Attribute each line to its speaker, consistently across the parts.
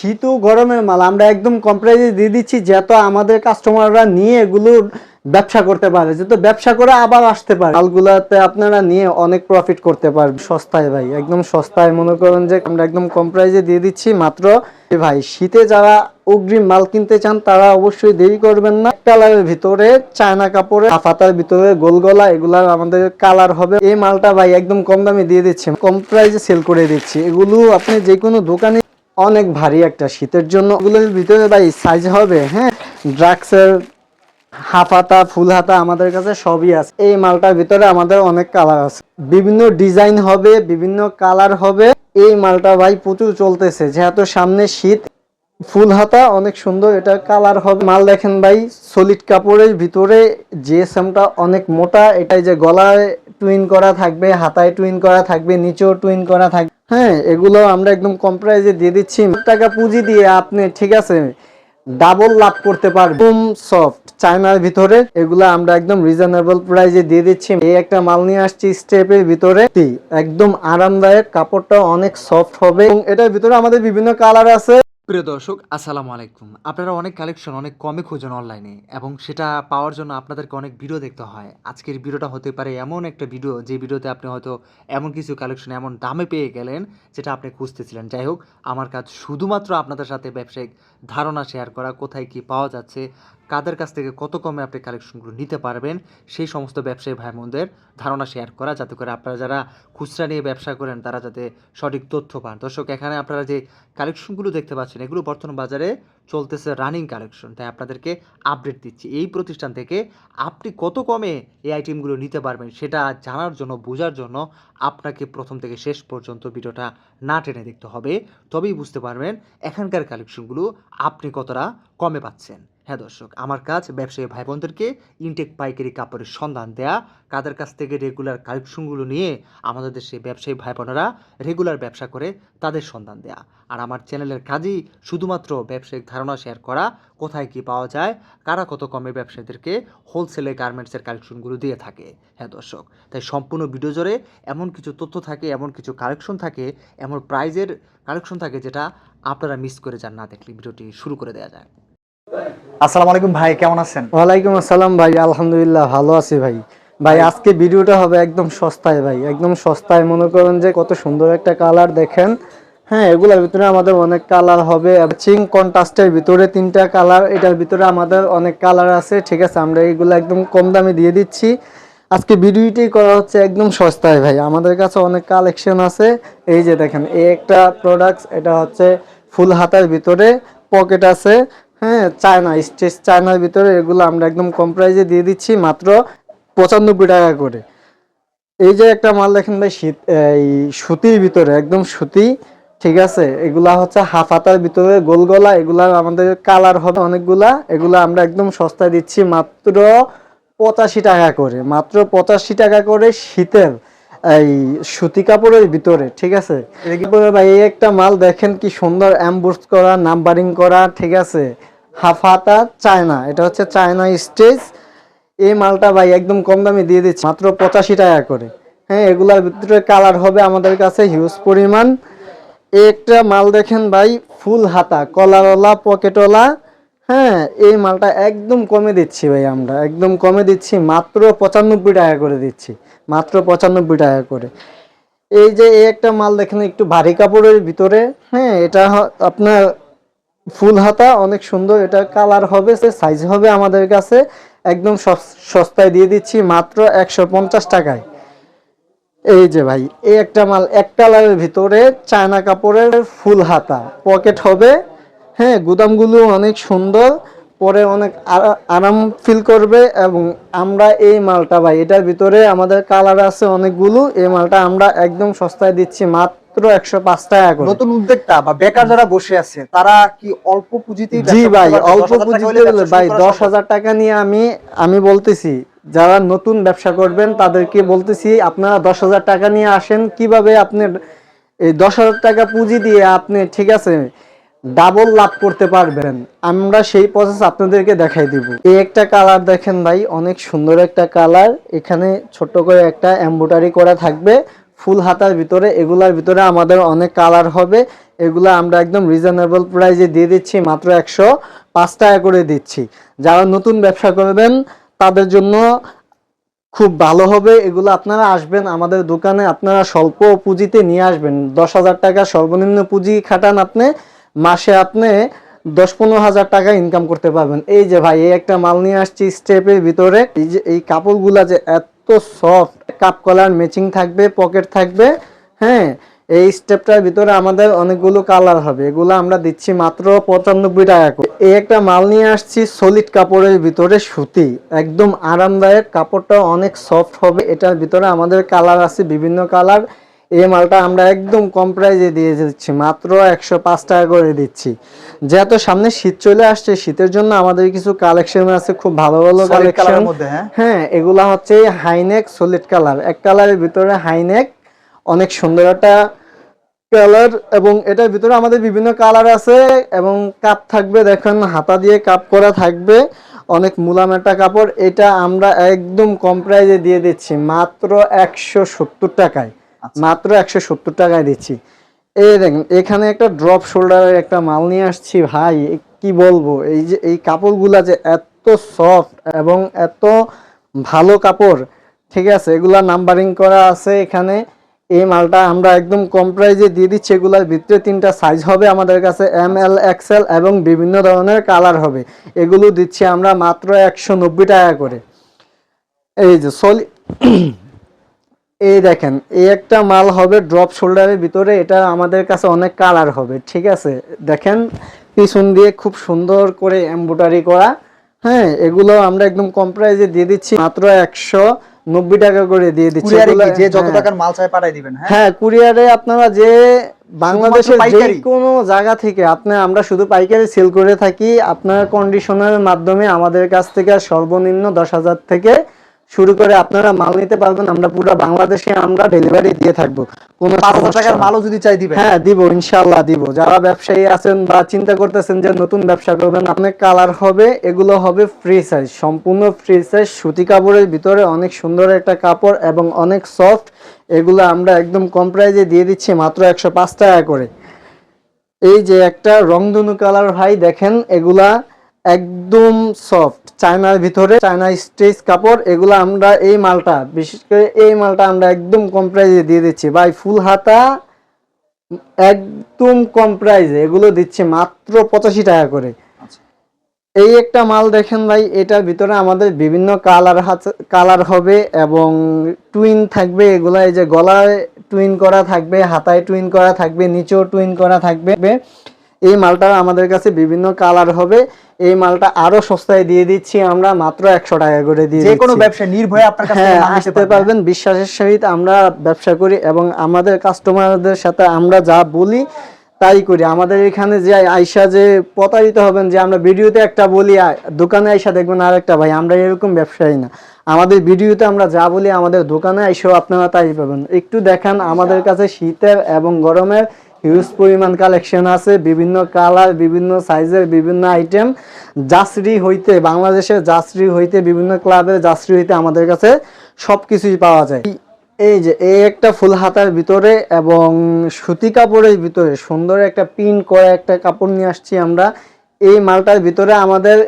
Speaker 1: শীত ও গরমের মাল, আমরা একদম কম প্রাইসে দিয়ে দিচ্ছি যাতে আমাদের কাস্টমাররা নিয়ে এগুলো ব্যবসা করতে পারে যাতে ব্যবসা করে আবার আসতে পারে। মালগুলাতে আপনারা নিয়ে অনেক প্রফিট করতে পারবেন। সস্তায় ভাই, একদম সস্তায় মনে করেন যে আমরা একদম কম দিয়ে দিচ্ছি। মাত্র ভাই, শীতে যারা অগ্রিম মাল কিনতে চান, তারা অবশ্যই দেরি করবেন না। কালারের ভিতরে চায়না কাপড়ে হাফাতার ভিতরে গোল গলা, এগুলার আমাদের কালার হবে। এই মালটা ভাই, একদম কম দামে দিয়ে দিচ্ছি। কম প্রাইসে সেল করে দিচ্ছি। এগুলো আপনি যে কোনো দোকানে অনেক ভারী একটা শীতের জন্য। এগুলোর ভিতরে ভাই সাইজ হবে হ্যাঁ? ড্রাক্সের হাফ হাতা ফুল হাতা আমাদের কাছে সবই আছে। এই মালটার ভিতরে আমাদের অনেক কালার আছে। বিভিন্ন ডিজাইন হবে, বিভিন্ন কালার হবে। এই মালটা ভাই প্রচুর চলতেছে, যেহেতু সামনে শীত। ফুল হাতা অনেক সুন্দর এটা কালার হবে। মাল দেখেন ভাই সলিড কাপড়ের ভিতরে জিএসএমটা অনেক মোটা। এটাই যে গলায় টুইন করা থাকবে, হাতায় টুইন করা থাকবে, নিচেও টুইন করা থাকবে। হ্যাঁ এগুলো আমরা একদম কম প্রাইসে দিয়ে দিচ্ছি। টাকা পুঁজি দিয়ে আপনি, ঠিক আছে ডাবল লাভ করতে পারবেন। সফট চায়নার ভিতরে এগুলো আমরা একদম রিজনেবল প্রাইসে দিয়ে দিচ্ছি। এই একটা মাল নিয়ে আসছি স্টেপের ভিতরে। একদম আরামদায়ক। কাপড়টা অনেক সফট হবে। এবং এটার ভিতরে আমাদের বিভিন্ন কালার আছে।
Speaker 2: প্রিয় দর্শক, আসসালামু আলাইকুম। আপনারা অনেক কালেকশন অনেক কমে খোঁজেন অনলাইনে এবং সেটা পাওয়ার জন্য আপনাদেরকে অনেক ভিডিও দেখতে হয়। আজকের ভিডিওটা হতে পারে এমন একটা ভিডিও যে ভিডিওতে আপনি হয়তো এমন কিছু কালেকশন এমন দামে পেয়ে গেলেন, যেটা আপনি খুঁজতেছিলেন। যাই হোক, আমার কাজ শুধুমাত্র আপনাদের সাথে ব্যবসায়িক ধারণা শেয়ার করা, কোথায় কি পাওয়া যাচ্ছে কাদের কাছ থেকে কত কমে আপনি কালেকশনগুলো নিতে পারবেন, সেই সমস্ত ব্যবসায়ী ভাই বোনদের ধারণা শেয়ার করা, যাতে করে আপনারা যারা খুচরা নিয়ে ব্যবসা করেন, তারা যাতে সঠিক তথ্য পান। দর্শক, এখানে আপনারা যে কালেকশনগুলো দেখতে পাচ্ছেন, এগুলো বর্তমান বাজারে চলতেছে রানিং কালেকশন তাই আপনাদেরকে আপডেট দিচ্ছি। এই প্রতিষ্ঠান থেকে আপনি কত কমে এই আইটেমগুলো নিতে পারবেন, সেটা জানার জন্য, বোঝার জন্য আপনাকে প্রথম থেকে শেষ পর্যন্ত ভিডিওটা না টেনে দেখতে হবে। তবেই বুঝতে পারবেন এখানকার কালেকশনগুলো আপনি কতটা কমে পাচ্ছেন। হ্যাঁ দর্শক, আমার কাজ ব্যবসায়ী ভাই বোনদেরকে ইনটেক পাইকারি কাপড়ের সন্ধান দেয়া, কাদের কাছ থেকে রেগুলার কালেকশনগুলো নিয়ে আমাদের দেশে ব্যবসায়ী ভাই বোনেরা রেগুলার ব্যবসা করে তাদের সন্ধান দেয়া। আর আমার চ্যানেলের কাজই শুধুমাত্র ব্যবসায়িক ধারণা শেয়ার করা, কোথায় কি পাওয়া যায়, কারা কত কমে ব্যবসায়ীদেরকে হোলসেলে গার্মেন্টসের কালেকশনগুলো দিয়ে থাকে। হ্যাঁ দর্শক, তাই সম্পূর্ণ ভিডিও জোরে এমন কিছু তথ্য থাকে, এমন কিছু কালেকশন থাকে, এমন প্রাইজের কালেকশন থাকে যেটা আপনারা মিস করে যান না দেখলে ভিডিওটি শুরু করে দেওয়া যায়
Speaker 3: আসসালামু আলাইকুম ভাই কেমন আছেন?
Speaker 1: ওয়ালাইকুম আসসালাম ভাই আলহামদুলিল্লাহ ভালো আছি ভাই। ভাই আজকে ভিডিওটা হবে একদম সস্তায় ভাই একদম সস্তায়। মনে করেন যে কত সুন্দর একটা কালার দেখেন। হ্যাঁ এগুলোর ভিতরে আমাদের অনেক কালার হবে। চিং কন্ট্রাস্টের ভিতরে তিনটা কালার এটার ভিতরে আমাদের অনেক কালার আছে। ঠিক আছে আমরা এগুলো একদম কম দামে দিয়ে দিচ্ছি। আজকে ভিডিওটি করা হচ্ছে একদম সস্তায় ভাই। আমাদের কাছে অনেক কালেকশন আছে। এই যে দেখেন এই একটা প্রোডাক্টস এটা হচ্ছে ফুল হাতার ভিতরে পকেট আছে। হ্যাঁ চায়না স্টেজ চায়নার ভিতরে এগুলো আমরা একদম কম প্রাইসে দিয়ে দিচ্ছি মাত্র পঁচানব্বই টাকা করে। এই যে একটা মাল দেখেন ভাই, শীত, এই সুতির ভিতরে, একদম সুতি, ঠিক আছে? এগুলা হচ্ছে হাফ হাতার ভিতরে গোল গলা, এগুলা আমাদের কালার হবে অনেকগুলা, এগুলা আমরা একদম সস্তায় দিচ্ছি মাত্র পঁচাশি টাকা করে, মাত্র পঁচাশি টাকা করে শীতের এই সুতি কাপড়ের ভিতরে, ঠিক আছে? ভাই, এই একটা মাল দেখেন কি সুন্দর অ্যাম্বুস করা নাম্বারিং করা, ঠিক আছে? হাফ হাতা চায়না, এটা হচ্ছে চায়না স্টেজ। এই মালটা ভাই একদম কম দামে দিয়ে দিচ্ছি, মাত্র পঁচাশি টাকা করে। হ্যাঁ এগুলার ভিতরে কালার হবে আমাদের কাছে হিউজ পরিমাণ। একটা মাল দেখেন ভাই, ফুল হাতা, কলারওয়ালা, পকেটওয়ালা। হ্যাঁ এই মালটা একদম কমে দিচ্ছি ভাই আমরা, একদম কমে দিচ্ছি, মাত্র পঁচানব্বই টাকা করে দিচ্ছি, মাত্র পঁচানব্বই টাকা করে। এই যে একটা মাল দেখেন, একটু ভারী কাপড়ের ভিতরে। হ্যাঁ এটা আপনার ফুল হাতা, অনেক সুন্দর। এটা কালার হবে সাইজ হবে আমাদের কাছে। একদম সস্তায় দিয়ে দিচ্ছি মাত্র একশো পঞ্চাশ টাকায়। এই যে ভাই, এই একটা মাল, এক কালারের ভিতরে চায়না কাপড়ের ফুল হাতা। পকেট হবে হ্যাঁ গুদামগুলো অনেক সুন্দর। পরে অনেক আরা- আরাম ফিল করবে এবং আমরা এই মালটা ভাই, এটার ভিতরে আমাদের কালার আছে অনেকগুলো। এই মালটা আমরা একদম সস্তায় দিচ্ছি মাত্র একশো পাঁচ টাকা করে।
Speaker 3: নতুন উদ্যোক্তা বা বেকার যারা বসে আছে তারা কি অল্প পুঁজিতে
Speaker 1: জি ভাই অল্প পুঁজিতে ভাই দশ হাজার টাকা নিয়ে আমি আমি বলতেছি যারা নতুন ব্যবসা করবেন তাদেরকে বলতেছি আপনারা দশ হাজার টাকা নিয়ে আসেন। কীভাবে আপনি এই দশ হাজার টাকা পুঁজি দিয়ে আপনি ঠিক আছে ডাবল লাভ করতে পারবেন আমরা সেই প্রসেস আপনাদেরকে দেখাই দিব। এই একটা কালার দেখেন ভাই অনেক সুন্দর একটা কালার এখানে ছোট্ট করে একটা এম্বোটারি করা থাকবে। ফুল হাতার ভিতরে, এগুলার ভিতরে আমাদের অনেক কালার হবে। এগুলো আমরা একদম রিজনেবল প্রাইসে দিয়ে দিচ্ছি, মাত্র একশো পাঁচ টাকা করে দিচ্ছি। যারা নতুন ব্যবসা করবেন, তাদের জন্য খুব ভালো হবে। এগুলো আপনারা আসবেন আমাদের দোকানে, আপনারা স্বল্প পুঁজিতে নিয়ে আসবেন। দশ হাজার টাকা সর্বনিম্ন পুঁজি খাটান আপনি, মাসে আপনি দশ পনেরো হাজার টাকা ইনকাম করতে পারবেন। এই যে ভাই, এই একটা মাল নিয়ে আসছি স্টেপের ভিতরে। এই যে, এই কাপড়গুলা যে এত সফট কাপ কলার ম্যাচিং থাকবে পকেট থাকবে হ্যাঁ? এই স্টেপটার ভিতরে আমাদের অনেকগুলো কালার হবে। এগুলো আমরা দিচ্ছি মাত্র পঁচানব্বই টাকা করে। এই একটা মাল নিয়ে আসছি সলিড কাপড়ের ভিতরে সুতি। একদম আরামদায়ক। কাপড়টা অনেক সফট হবে। এটার ভিতরে আমাদের কালার আছে, বিভিন্ন কালার এই মালটা আমরা একদম কম প্রাইজে দিয়ে দিচ্ছি মাত্র একশো পাঁচ টাকা করে দিচ্ছি। যেহেতু সামনে শীত চলে আসছে শীতের জন্য আমাদের কিছু কালেকশন আছে খুব ভালো ভালো কালেকশন
Speaker 3: হ্যাঁ?
Speaker 1: হ্যাঁ এগুলা হচ্ছে হাইনেক সলিড কালার এক কালারের ভিতরে হাইনেক অনেক সুন্দর একটা কালার এবং এটার ভিতরে আমাদের বিভিন্ন কালার আছে এবং কাপ থাকবে দেখেন হাতা দিয়ে কাপ করা থাকবে অনেক মুলাম একটা কাপড়। এটা আমরা একদম কম প্রাইজে দিয়ে দিচ্ছি মাত্র একশো সত্তর টাকায়। মাত্র একশো সত্তর টাকায় দিচ্ছি। এই দেখেন, এখানে একটা ড্রপ শোল্ডারের একটা মাল নিয়ে আসছি, ভাই কি বলব? এই যে, এই কাপড়গুলা যে এত সফট এবং এত ভালো কাপড়, ঠিক আছে, এগুলা নাম্বারিং করা আছে এখানে। এই মালটা আমরা একদম কম প্রাইজে দিয়ে দিচ্ছি, এগুলার ভিতরে তিনটা সাইজ হবে আমাদের কাছে এম এল এক্সেল এবং বিভিন্ন ধরনের কালার হবে। এগুলো দিচ্ছি আমরা মাত্র একশো নব্বই টাকা করে। এই যে, সলি এই দেখেন এই একটা মাল হবে ড্রপ শোল্ডারের ভিতরে এটা আমাদের কাছে অনেক কালার হবে ঠিক আছে? দেখেন পিছন দিয়ে খুব সুন্দর করে এমব্রয়ডারি করা হ্যাঁ এগুলো আমরা একদম কম প্রাইজে দিয়ে দিচ্ছি মাত্র একশো নব্বই টাকা করে দিয়ে দিচ্ছি।
Speaker 3: যে যত
Speaker 1: হ্যাঁ।
Speaker 3: টাকার মাল চাই পাঠাই দিবেন হ্যাঁ?
Speaker 1: হ্যাঁ কুরিয়ারে আপনারা যে বাংলাদেশের যে কোনো জায়গা থেকে আপনি আমরা শুধু পাইকারি সেল করে থাকি আপনার কন্ডিশনের মাধ্যমে আমাদের কাছ থেকে সর্বনিম্ন দশ হাজার থেকে শুরু করে আপনারা মাল নিতে পারবেন আমরা পুরো বাংলাদেশে আমরা ডেলিভারি দিয়ে থাকব। কোনো
Speaker 3: টাকার। মালও যদি চাই দিবেন।
Speaker 1: হ্যাঁ দিব ইনশাল্লাহ দিব। যারা ব্যবসায়ী আছেন বা চিন্তা করতেছেন যে নতুন ব্যবসা করবেন আপনার কালার হবে এগুলো হবে ফ্রি সাইজ সম্পূর্ণ ফ্রি সাইজ সুতি কাপড়ের ভিতরে অনেক সুন্দর একটা কাপড় এবং অনেক সফট এগুলো আমরা একদম কম প্রাইজে দিয়ে দিচ্ছি মাত্র একশো পাঁচ টাকা করে। এই যে একটা রংধনু কালার ভাই দেখেন এগুলা একদম সফট চায়নার ভিতরে চায়না স্টেজ কাপড় এগুলো আমরা এই মালটা বিশেষ করে এই মালটা আমরা একদম কম প্রাইজে দিয়ে দিচ্ছি। ভাই ফুল হাতা একদম কম প্রাইজে এগুলো দিচ্ছে মাত্র পঁচাশি টাকা করে।
Speaker 3: আচ্ছা।
Speaker 1: এই একটা মাল দেখেন ভাই এটার ভিতরে আমাদের বিভিন্ন কালার কালার হবে এবং টুইন থাকবে। এগুলা এই যে গলায় টুইন করা থাকবে হাতায় টুইন করা থাকবে নিচেও টুইন করা থাকবে। এই মালটা আমাদের কাছে বিভিন্ন কালার হবে। এই মালটা আরও সস্তায় দিয়ে দিচ্ছি আমরা মাত্র একশো টাকা করে দিয়ে
Speaker 3: যে কোনো ব্যবসা নির্ভয়ে আপনার কাছে
Speaker 1: হ্যাঁ আসতে
Speaker 3: পারবেন।
Speaker 1: পারবেন বিশ্বাসের সহিত আমরা ব্যবসা করি এবং আমাদের কাস্টমারদের সাথে আমরা যা বলি তাই করি। আমাদের এখানে যে আইসা যে প্রতারিত হবেন যে আমরা ভিডিওতে একটা বলি দোকানে আইসা দেখবেন আর একটা ভাই আমরা এরকম ব্যবসায়ী না। আমাদের ভিডিওতে আমরা যা বলি আমাদের দোকানে আইসেও আপনারা তাই পাবেন। একটু দেখান আমাদের কাছে শীতের এবং গরমের হিউজ পরিমাণ কালেকশন আছে, বিভিন্ন কালার বিভিন্ন সাইজের বিভিন্ন আইটেম জাসরি হইতে, বাংলাদেশের জাসরি হইতে, বিভিন্ন ক্লাবের জাসরি হইতে আমাদের কাছে সব কিছুই পাওয়া যায়। এই যে, এই একটা ফুল হাতার ভিতরে এবং সুতি কাপড়ের ভিতরে সুন্দর একটা পিন করা একটা কাপড় নিয়ে আসছি আমরা। এই মালটার ভিতরে আমাদের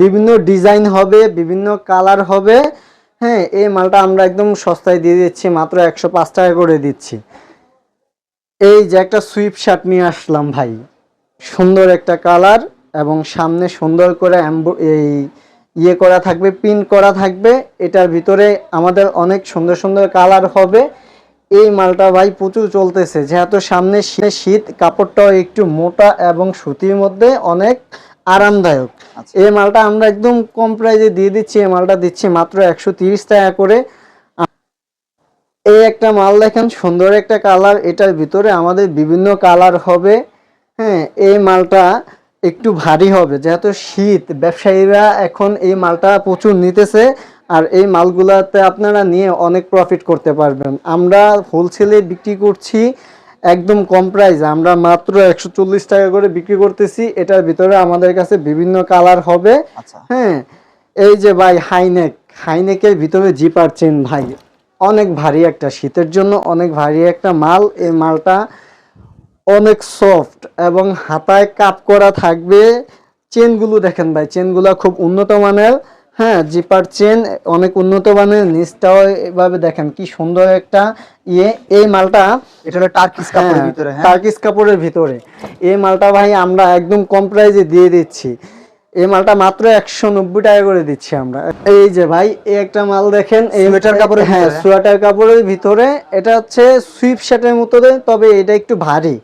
Speaker 1: বিভিন্ন ডিজাইন হবে, বিভিন্ন কালার হবে। হ্যাঁ এই মালটা আমরা একদম সস্তায় দিয়ে দিচ্ছি, মাত্র একশো পাঁচ টাকা করে দিচ্ছি। এই যে একটা সুইপ শার্ট নিয়ে আসলাম ভাই। সুন্দর একটা কালার এবং সামনে সুন্দর করে এই ইয়ে করা থাকবে পিন করা থাকবে। এটার ভিতরে আমাদের অনেক সুন্দর সুন্দর কালার হবে। এই মালটা ভাই প্রচুর চলতেছে। যেহেতু সামনে শীত শীত কাপড়টাও একটু মোটা এবং সুতির মধ্যে অনেক আরামদায়ক।
Speaker 3: আচ্ছা।
Speaker 1: এই মালটা আমরা একদম কম প্রাইজে দিয়ে দিচ্ছি। এই মালটা দিচ্ছি মাত্র একশো তিরিশ টাকা করে। এই একটা মাল দেখেন সুন্দর একটা কালার। এটার ভিতরে আমাদের বিভিন্ন কালার হবে। হ্যাঁ এই মালটা একটু ভারী হবে যেহেতু শীত। ব্যবসায়ীরা এখন এই মালটা প্রচুর নিতেছে আর এই মালগুলাতে আপনারা নিয়ে অনেক প্রফিট করতে পারবেন। আমরা হোলসেলে বিক্রি করছি একদম কম প্রাইস আমরা মাত্র একশো চল্লিশ টাকা করে বিক্রি করতেছি। এটার ভিতরে আমাদের কাছে বিভিন্ন কালার হবে।
Speaker 3: আচ্ছা।
Speaker 1: হ্যাঁ এই যে ভাই হাইনেক হাইনেকের ভিতরে জিপার চেন ভাই। অনেক ভারী একটা শীতের জন্য অনেক ভারী একটা মাল। এই মালটা অনেক সফট এবং হাতায় কাপ করা থাকবে। চেনগুলো দেখেন ভাই চেনগুলো খুব উন্নত মানের। হ্যাঁ জিপার চেন অনেক উন্নত মানের নিচটাও এভাবে দেখেন কি সুন্দর একটা ইয়ে। এই মালটা
Speaker 3: এটা হলো টার্কিস কাপড়ের ভিতরে হ্যাঁ।
Speaker 1: টার্কিস কাপড়ের ভিতরে। এই মালটা ভাই আমরা একদম কম প্রাইজে দিয়ে দিচ্ছি। এই মালটা মাত্র একশো নব্বই টাকা করে দিচ্ছি আমরা। এই যে ভাই এই একটা মাল দেখেন এই
Speaker 3: সোয়েটার কাপড়ের
Speaker 1: হ্যাঁ? সোয়েটার কাপড়ের ভিতরে। এটা হচ্ছে সুইপ শার্টের মতো তবে এটা একটু ভারী।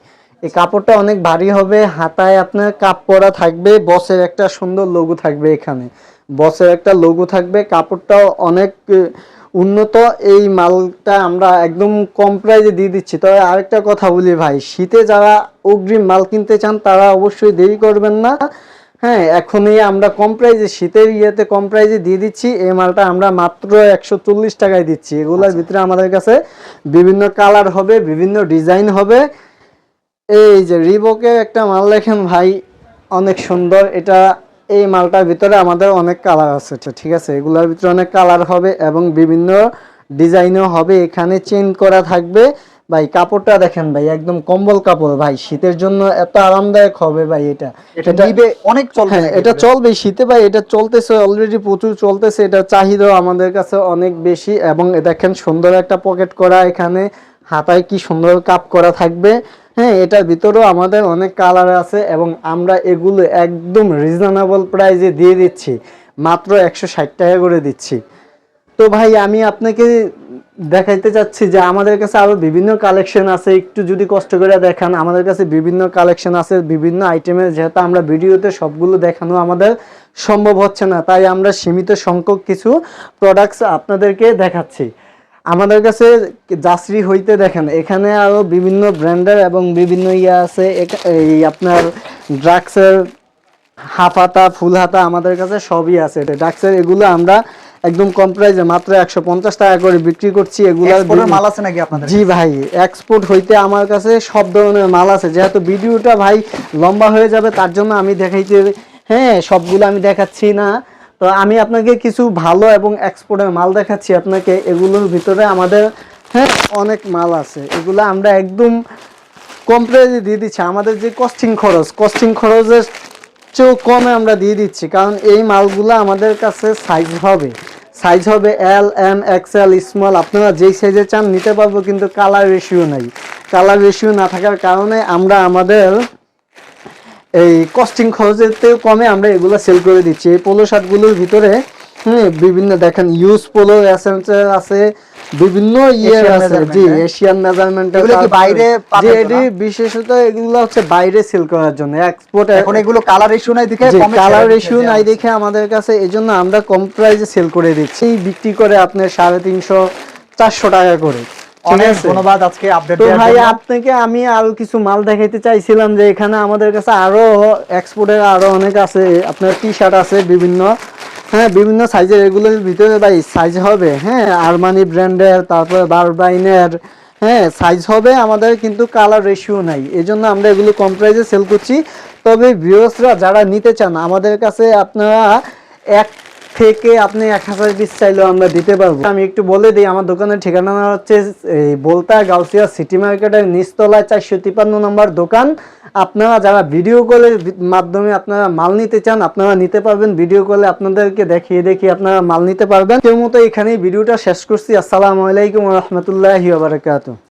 Speaker 1: এই কাপড়টা অনেক ভারী হবে হাতায় আপনার কাপ পরা থাকবে বসের একটা সুন্দর লোগো থাকবে এখানে। বসের একটা লোগো থাকবে কাপড়টাও অনেক উন্নত। এই মালটা আমরা একদম কম প্রাইজে দিয়ে দিচ্ছি। তবে আরেকটা কথা বলি ভাই শীতে যারা অগ্রিম মাল কিনতে চান তারা অবশ্যই দেরি করবেন না। হ্যাঁ এখনই আমরা কম প্রাইজে শীতের ইয়েতে কম প্রাইজে দিয়ে দিচ্ছি। এই মালটা আমরা মাত্র একশো চল্লিশ টাকায় দিচ্ছি। এগুলোর ভিতরে আমাদের কাছে বিভিন্ন কালার হবে বিভিন্ন ডিজাইন হবে। এই যে রিবকে একটা মাল দেখেন ভাই অনেক সুন্দর। এটা এই মালটার ভিতরে আমাদের অনেক কালার আছে ঠিক আছে? এগুলোর ভিতরে অনেক কালার হবে এবং বিভিন্ন ডিজাইনও হবে। এখানে চেঞ্জ করা থাকবে। ভাই কাপড়টা দেখেন ভাই একদম কম্বল কাপড় ভাই শীতের জন্য এত আরামদায়ক হবে ভাই এটা।
Speaker 3: এটা অনেক চলবে
Speaker 1: হ্যাঁ এটা চলবে শীতে ভাই এটা চলতেছে অলরেডি প্রচুর চলতেছে এটা চাহিদা আমাদের কাছে অনেক বেশি এবং দেখেন সুন্দর একটা পকেট করা এখানে হাতায় কি সুন্দর কাপ করা থাকবে। হ্যাঁ এটার ভিতরেও আমাদের অনেক কালার আছে এবং আমরা এগুলো একদম রিজনেবল প্রাইসে দিয়ে দিচ্ছি মাত্র একশো ষাট টাকা করে দিচ্ছি। তো ভাই আমি আপনাকে দেখাইতে চাচ্ছি যে আমাদের কাছে আরও বিভিন্ন কালেকশন আছে। একটু যদি কষ্ট করে দেখান, আমাদের কাছে বিভিন্ন কালেকশন আছে, বিভিন্ন আইটেমের যেহেতু আমরা ভিডিওতে সবগুলো দেখানো আমাদের সম্ভব হচ্ছে না, তাই আমরা সীমিত সংখ্যক কিছু প্রোডাক্টস আপনাদেরকে দেখাচ্ছি। আমাদের কাছে জাসরি হইতে দেখেন, এখানে আরও বিভিন্ন ব্র্যান্ডের এবং বিভিন্ন ইয়ে আছে। এই আপনার ড্রাগসের হাফ হাতা ফুল হাতা আমাদের কাছে সবই আছে। ড্রাগসের এগুলো আমরা একদম কম প্রাইসে মাত্র একশো পঞ্চাশ টাকা করে বিক্রি করছি এগুলো
Speaker 3: এক্সপোর্টের মাল আছে নাকি আপনাদের
Speaker 1: জি ভাই এক্সপোর্ট হইতে আমার কাছে সব ধরনের মাল আছে। যেহেতু ভিডিওটা ভাই লম্বা হয়ে যাবে তার জন্য আমি দেখাইতে হ্যাঁ সবগুলো আমি দেখাচ্ছি না। তো আমি আপনাকে কিছু ভালো এবং এক্সপোর্টের মাল দেখাচ্ছি আপনাকে। এগুলোর ভিতরে আমাদের হ্যাঁ অনেক মাল আছে। এগুলো আমরা একদম কম প্রাইসে দিয়ে দিচ্ছি। আমাদের যে কস্টিং খরচ কস্টিং খরচের চেয়েও কমে আমরা দিয়ে দিচ্ছি। কারণ এই মালগুলো আমাদের কাছে সাইজ হবে। সাইজ হবে এল এম এক্সেল স্মল আপনারা যেই সাইজে চান নিতে পারব, কিন্তু কালার রেশিও নাই। কালার রেশিও না থাকার কারণে আমরা আমাদের এই কস্টিং খরচের কমে আমরা এগুলো সেল করে দিচ্ছি। এই পোলো শার্টগুলোর ভিতরে হ্যাঁ বিভিন্ন দেখেন ইউজ পোলো এসেন্সের আছে বিভিন্ন ইয়ে
Speaker 3: Asian
Speaker 1: আছে। জি
Speaker 3: হ্যাঁ?
Speaker 1: এশিয়ান মেজারমেন্ট
Speaker 3: এগুলো কি বাইরে?
Speaker 1: এটি বিশেষত এগুলো হচ্ছে বাইরে সেল করার জন্য এক্সপোর্ট
Speaker 3: এখন এগুলো কালার ইস্যু নাই দেখে
Speaker 1: কালার রেশিও
Speaker 3: দিচ্ছে
Speaker 1: নাই দেখে আমাদের কাছে এই জন্য আমরা কম প্রাইসে সেল করে দিচ্ছি। বিক্রি করে আপনার সাড়ে তিনশো চারশো টাকা করে।
Speaker 3: ধন্যবাদ আজকে আপডেট
Speaker 1: তো ভাই আপনাকে আমি আরও কিছু মাল দেখাইতে চাইছিলাম যে এখানে আমাদের কাছে আরও এক্সপোর্টের আরও অনেক আছে। আপনার টি শার্ট আছে বিভিন্ন। হ্যাঁ বিভিন্ন সাইজের এগুলোর ভিতরে ভাই সাইজ হবে। হ্যাঁ আরমানি ব্র্যান্ডের তারপরে বারবাইনের হ্যাঁ সাইজ হবে, আমাদের কিন্তু কালার রেশিও নাই। এই জন্য আমরা এগুলো কম প্রাইসে সেল করছি। তবে ভিউসরা যারা নিতে চান, আমাদের কাছে আপনারা এক থেকে আপনি এক হাজার পিস চাইলেও আমরা দিতে পারব। আমি একটু বলে দিই, আমার দোকানের ঠিকানা হচ্ছে, এই বলতা গাউসিয়া সিটি মার্কেটের নিচতলায় চারশো তিপান্ন নম্বর দোকান। আপনারা যারা ভিডিও কলের মাধ্যমে আপনারা মাল নিতে চান, আপনারা নিতে পারবেন। ভিডিও কলে আপনাদেরকে দেখিয়ে দেখিয়ে আপনারা মাল নিতে পারবেন। কেউ মতো এখানেই ভিডিওটা শেষ করছি। আসসালামু আলাইকুম রহমতুল্লাহি বারাকাতু